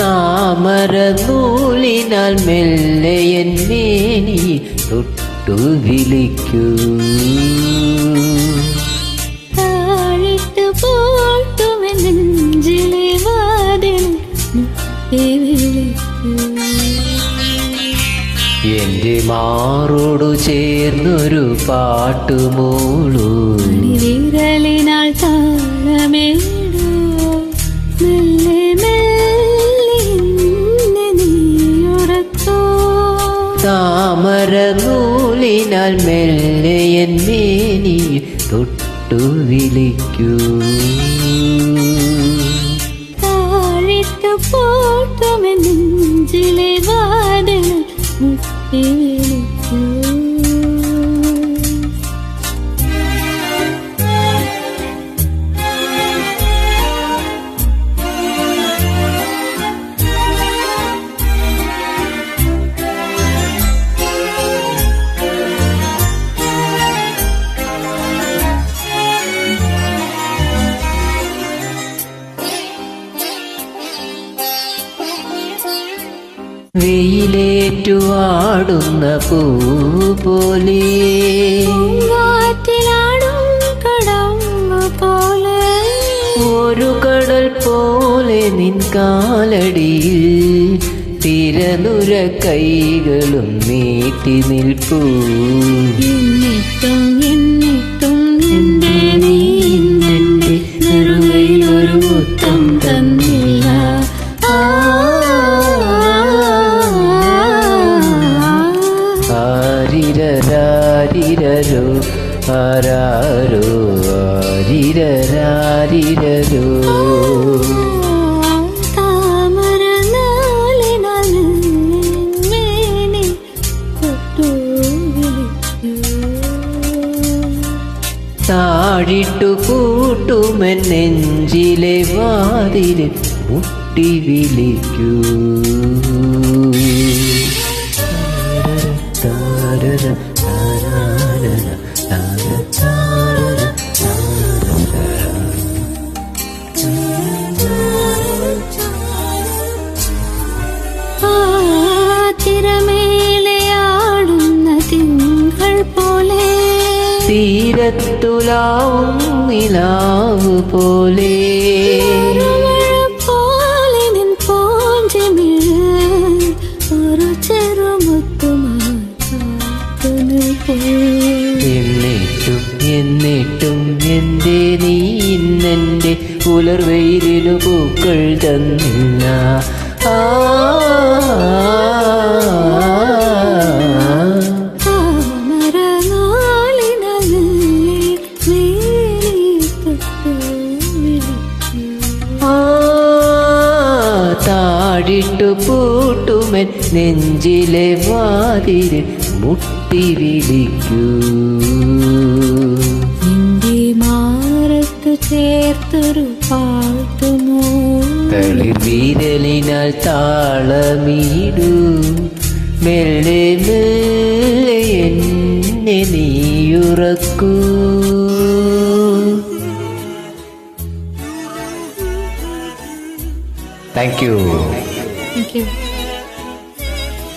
താമര നൂലിനാൽ മെല്ലെ എൻ മേനി തൊട്ടു വിളിക്കൂ താഴിട്ട് നെഞ്ചിലെ വാതിൽ. എന്റെ മാറോടു ചേർന്നൊരു പാട്ടുമോളൂ വിരലിനാൽ താളമേടൂ നൂലിനാൽ മെല്ലെ എൻ മേനി തൊട്ടു വിളിക്കൂ. താഴ്ത്തു പോട്ടുമെൻ നെഞ്ചിലെ വാതിൽ മുട്ടി വെയിലേറ്റുവാടുന്ന പൂ പോലെ ഒരു കടൽ പോലെ നിൻ കാലടിയിൽ തിരനുര കൈകളും നീട്ടി നിൽപ്പൂ. എന്നിട്ടും തൊട്ടു വിളിക്കൂ താഴിട്ടു കൂട്ടുമെൻ നെഞ്ചിലെ വാതിലിൽ മുട്ടി വിളിക്കൂ ചെറുമുത്തുമായി നിലാവ് പോലെ. എന്നിട്ടും എന്നിട്ടും എന്റെ നീ ഇന്നെന്റെ പുലർവെയിലിനു പൂക്കൾ തന്നില്ല. ആ താഴിട്ടു പൂട്ടുമൻ നെഞ്ചിലെ വാതിര് മുട്ടി വിളിക്കൂ. നിന്റെ മാറത്തു ചേർത്തൊരു പാട്ടുമോ തളിർവിരലിനാൽ താളമീടൂ. മെല്ലെ മെല്ലെ എന്നെ നീയുറക്കൂ. Thank you Thank you.